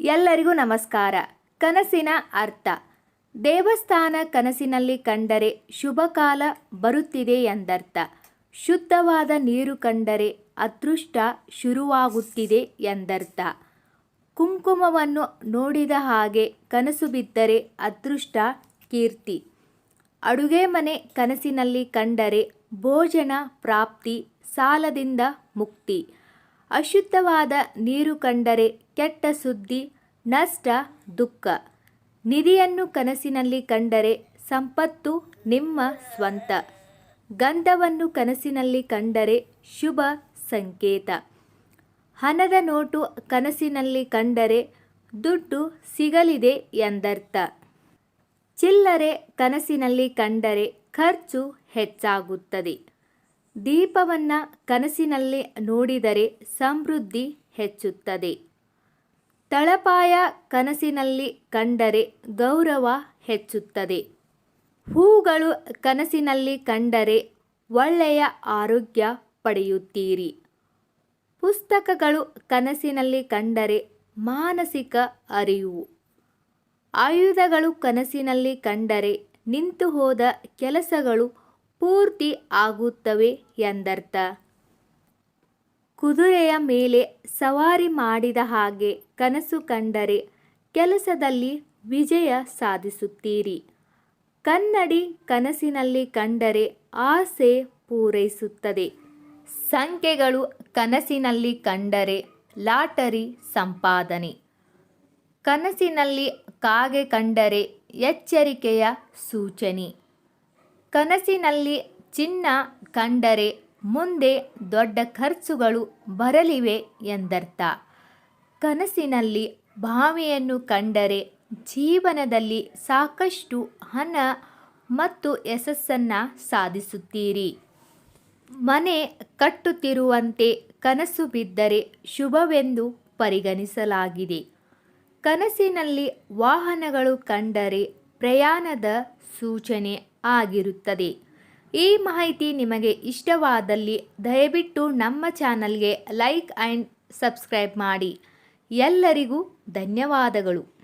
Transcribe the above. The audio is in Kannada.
ಎಲ್ಲರಿಗೂ ನಮಸ್ಕಾರ. ಕನಸಿನ ಅರ್ಥ. ದೇವಸ್ಥಾನ ಕನಸಿನಲ್ಲಿ ಕಂಡರೆ ಶುಭಕಾಲ ಬರುತ್ತಿದೆ ಎಂದರ್ಥ. ಶುದ್ಧವಾದ ನೀರು ಕಂಡರೆ ಅದೃಷ್ಟ ಶುರುವಾಗುತ್ತಿದೆ ಎಂದರ್ಥ. ಕುಂಕುಮವನ್ನು ನೋಡಿದ ಹಾಗೆ ಕನಸು ಬಿದ್ದರೆ ಅದೃಷ್ಟ ಕೀರ್ತಿ. ಅಡುಗೆ ಮನೆ ಕನಸಿನಲ್ಲಿ ಕಂಡರೆ ಭೋಜನ ಪ್ರಾಪ್ತಿ, ಸಾಲದಿಂದ ಮುಕ್ತಿ. ಅಶುದ್ಧವಾದ ನೀರು ಕಂಡರೆ ಕೆಟ್ಟ ಸುದ್ದಿ, ನಷ್ಟ, ದುಃಖ. ನಿಧಿಯನ್ನು ಕನಸಿನಲ್ಲಿ ಕಂಡರೆ ಸಂಪತ್ತು ನಿಮ್ಮ ಸ್ವಂತ. ಗಂಧವನ್ನು ಕನಸಿನಲ್ಲಿ ಕಂಡರೆ ಶುಭ ಸಂಕೇತ. ಹಣದ ನೋಟು ಕನಸಿನಲ್ಲಿ ಕಂಡರೆ ದುಡ್ಡು ಸಿಗಲಿದೆ ಎಂದರ್ಥ. ಚಿಲ್ಲರೆ ಕನಸಿನಲ್ಲಿ ಕಂಡರೆ ಖರ್ಚು ಹೆಚ್ಚಾಗುತ್ತದೆ. ದೀಪವನ್ನು ಕನಸಿನಲ್ಲಿ ನೋಡಿದರೆ ಸಮೃದ್ಧಿ ಹೆಚ್ಚುತ್ತದೆ. ತಳಪಾಯ ಕನಸಿನಲ್ಲಿ ಕಂಡರೆ ಗೌರವ ಹೆಚ್ಚುತ್ತದೆ. ಹೂಗಳು ಕನಸಿನಲ್ಲಿ ಕಂಡರೆ ಒಳ್ಳೆಯ ಆರೋಗ್ಯ ಪಡೆಯುತ್ತೀರಿ. ಪುಸ್ತಕಗಳು ಕನಸಿನಲ್ಲಿ ಕಂಡರೆ ಮಾನಸಿಕ ಅರಿವು. ಆಯುಧಗಳು ಕನಸಿನಲ್ಲಿ ಕಂಡರೆ ನಿಂತು ಹೋದ ಕೆಲಸಗಳು ಪೂರ್ತಿ ಆಗುತ್ತವೆ ಎಂದರ್ಥ. ಕುದುರೆಯ ಮೇಲೆ ಸವಾರಿ ಮಾಡಿದ ಹಾಗೆ ಕನಸು ಕಂಡರೆ ಕೆಲಸದಲ್ಲಿ ವಿಜಯ ಸಾಧಿಸುತ್ತೀರಿ. ಕನ್ನಡಿ ಕನಸಿನಲ್ಲಿ ಕಂಡರೆ ಆಸೆ ಪೂರೈಸುತ್ತದೆ. ಸಂಖ್ಯೆಗಳು ಕನಸಿನಲ್ಲಿ ಕಂಡರೆ ಲಾಟರಿ ಸಂಪಾದನೆ. ಕನಸಿನಲ್ಲಿ ಕಾಗೆ ಕಂಡರೆ ಎಚ್ಚರಿಕೆಯ ಸೂಚನೆ. ಕನಸಿನಲ್ಲಿ ಚಿನ್ನ ಕಂಡರೆ ಮುಂದೆ ದೊಡ್ಡ ಖರ್ಚುಗಳು ಬರಲಿವೆ ಎಂದರ್ಥ. ಕನಸಿನಲ್ಲಿ ಬಾವಿಯನ್ನು ಕಂಡರೆ ಜೀವನದಲ್ಲಿ ಸಾಕಷ್ಟು ಹಣ ಮತ್ತು ಯಶಸ್ಸನ್ನು ಸಾಧಿಸುತ್ತೀರಿ. ಮನೆ ಕಟ್ಟುತ್ತಿರುವಂತೆ ಕನಸು ಬಿದ್ದರೆ ಶುಭವೆಂದು ಪರಿಗಣಿಸಲಾಗಿದೆ. ಕನಸಿನಲ್ಲಿ ವಾಹನಗಳು ಕಂಡರೆ ಪ್ರಯಾಣದ ಸೂಚನೆ ಆಗಿರುತ್ತದೆ. ಈ ಮಾಹಿತಿ ನಿಮಗೆ ಇಷ್ಟವಾದಲ್ಲಿ ದಯವಿಟ್ಟು ನಮ್ಮ ಚಾನಲ್ಗೆ ಲೈಕ್ ಆ್ಯಂಡ್ ಸಬ್ಸ್ಕ್ರೈಬ್ ಮಾಡಿ. ಎಲ್ಲರಿಗೂ ಧನ್ಯವಾದಗಳು.